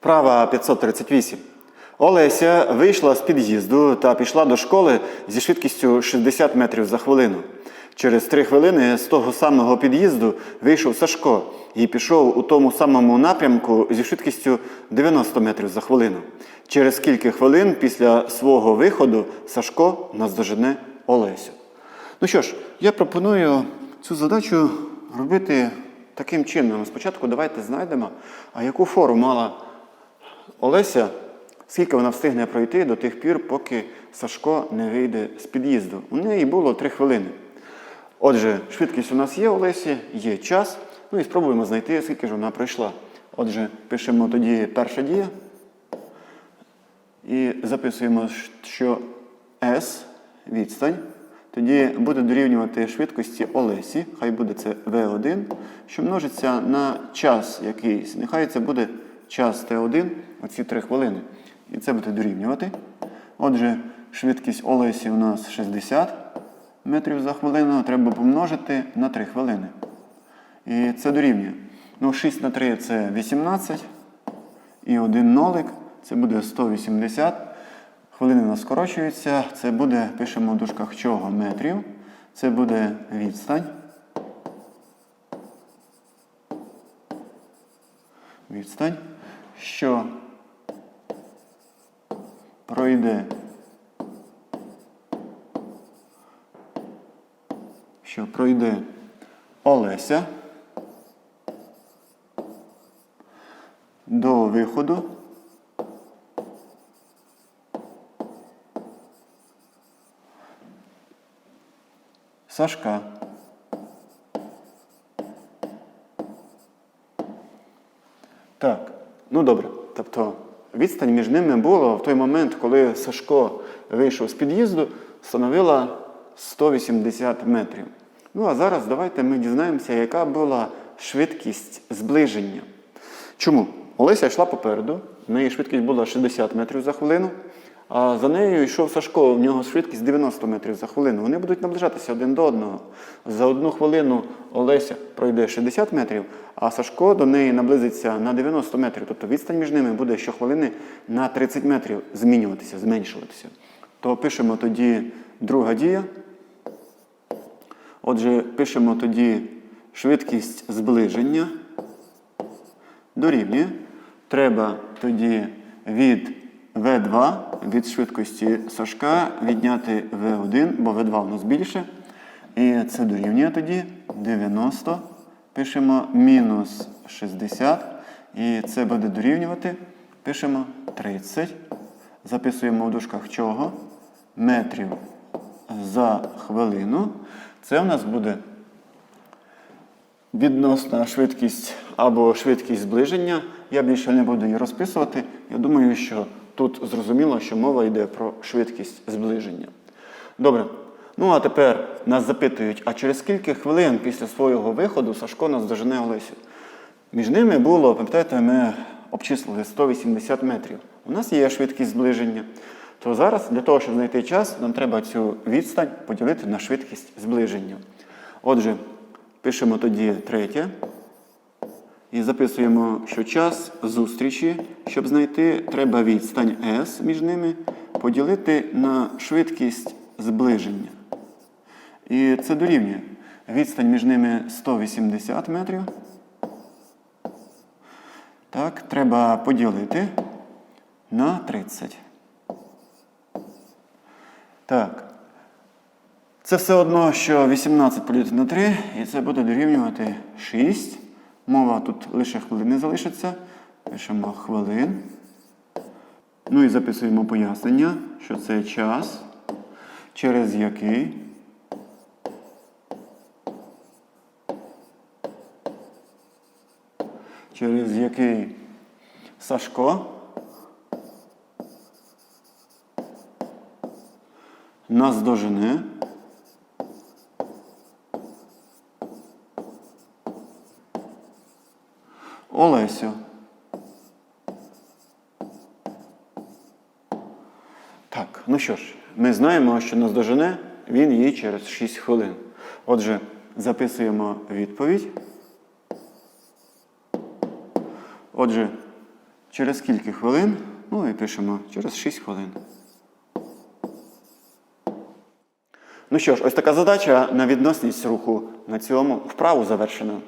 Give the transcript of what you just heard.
Вправа 538. Олеся вийшла з під'їзду та пішла до школи зі швидкістю 60 метрів за хвилину. Через три хвилини з того самого під'їзду вийшов Сашко і пішов у тому самому напрямку зі швидкістю 90 метрів за хвилину. Через кілька хвилин після свого виходу Сашко наздожене Олесю. Ну що ж, я пропоную цю задачу робити таким чином. Спочатку давайте знайдемо, а яку фору мала Олеся, скільки вона встигне пройти до тих пір, поки Сашко не вийде з під'їзду. У неї було 3 хвилини. Отже, швидкість у нас є Олесі, є час. Ну і спробуємо знайти, скільки ж вона пройшла. Отже, пишемо тоді перша дія. І записуємо, що S відстань. Тоді буде дорівнювати швидкості Олесі, хай буде це V1, що множиться на час якийсь. Нехай це буде час T1, оці 3 хвилини. І це буде дорівнювати. Отже, швидкість Олесі у нас 60 метрів за хвилину, треба помножити на 3 хвилини. І це дорівнює. Ну, 6 на 3 це 18. І один нолик це буде 180. Хвилини у нас скорочуються. Це буде, пишемо в дужках чого метрів. Це буде відстань. Відстань, що пройде, що пройде Олеся до виходу. Сашка. Так, ну добре. Тобто відстань між ними була в той момент, коли Сашко вийшов з під'їзду, становила 180 метрів. Ну а зараз давайте ми дізнаємося, яка була швидкість зближення. Чому? Олеся йшла попереду, в неї швидкість була 60 метрів за хвилину, а за нею йшов Сашко, в нього швидкість 90 метрів за хвилину. Вони будуть наближатися один до одного. За одну хвилину Олеся пройде 60 метрів, а Сашко до неї наблизиться на 90 метрів. Тобто відстань між ними буде щохвилини на 30 метрів змінюватися, зменшуватися. То пишемо тоді друга дія. Отже, пишемо тоді швидкість зближення дорівнює. Треба тоді від V2 від швидкості Сашка відняти V1, бо V2 у нас більше. І це дорівнює тоді 90. Пишемо мінус 60. І це буде дорівнювати. Пишемо 30. Записуємо в дужках чого? Метрів за хвилину. Це у нас буде відносна швидкість або швидкість зближення. Я більше не буду її розписувати. Я думаю, що тут зрозуміло, що мова йде про швидкість зближення. Добре. Ну а тепер нас запитують, а через скільки хвилин після свого виходу Сашко нас дожене Олесю? Між ними було, пам'ятаєте, ми обчислили 180 метрів. У нас є швидкість зближення. То зараз для того, щоб знайти час, нам треба цю відстань поділити на швидкість зближення. Отже, пишемо тоді третє. І записуємо, що час зустрічі, щоб знайти, треба відстань S між ними поділити на швидкість зближення. І це дорівнює. Відстань між ними 180 метрів. Так, треба поділити на 30. Так. Це все одно, що 18 поділити на 3, і це буде дорівнювати 6. Мова тут лише хвилини залишиться. Пишемо хвилин. Ну і записуємо пояснення, що це час, через який через який Сашко нас Олесю. Так, ну що ж, ми знаємо, що нас дожене він її через 6 хвилин. Отже, записуємо відповідь. Отже, Через скільки хвилин? Ну і пишемо через 6 хвилин. Ну що ж, ось така задача на відносність руху на цьому вправу завершена.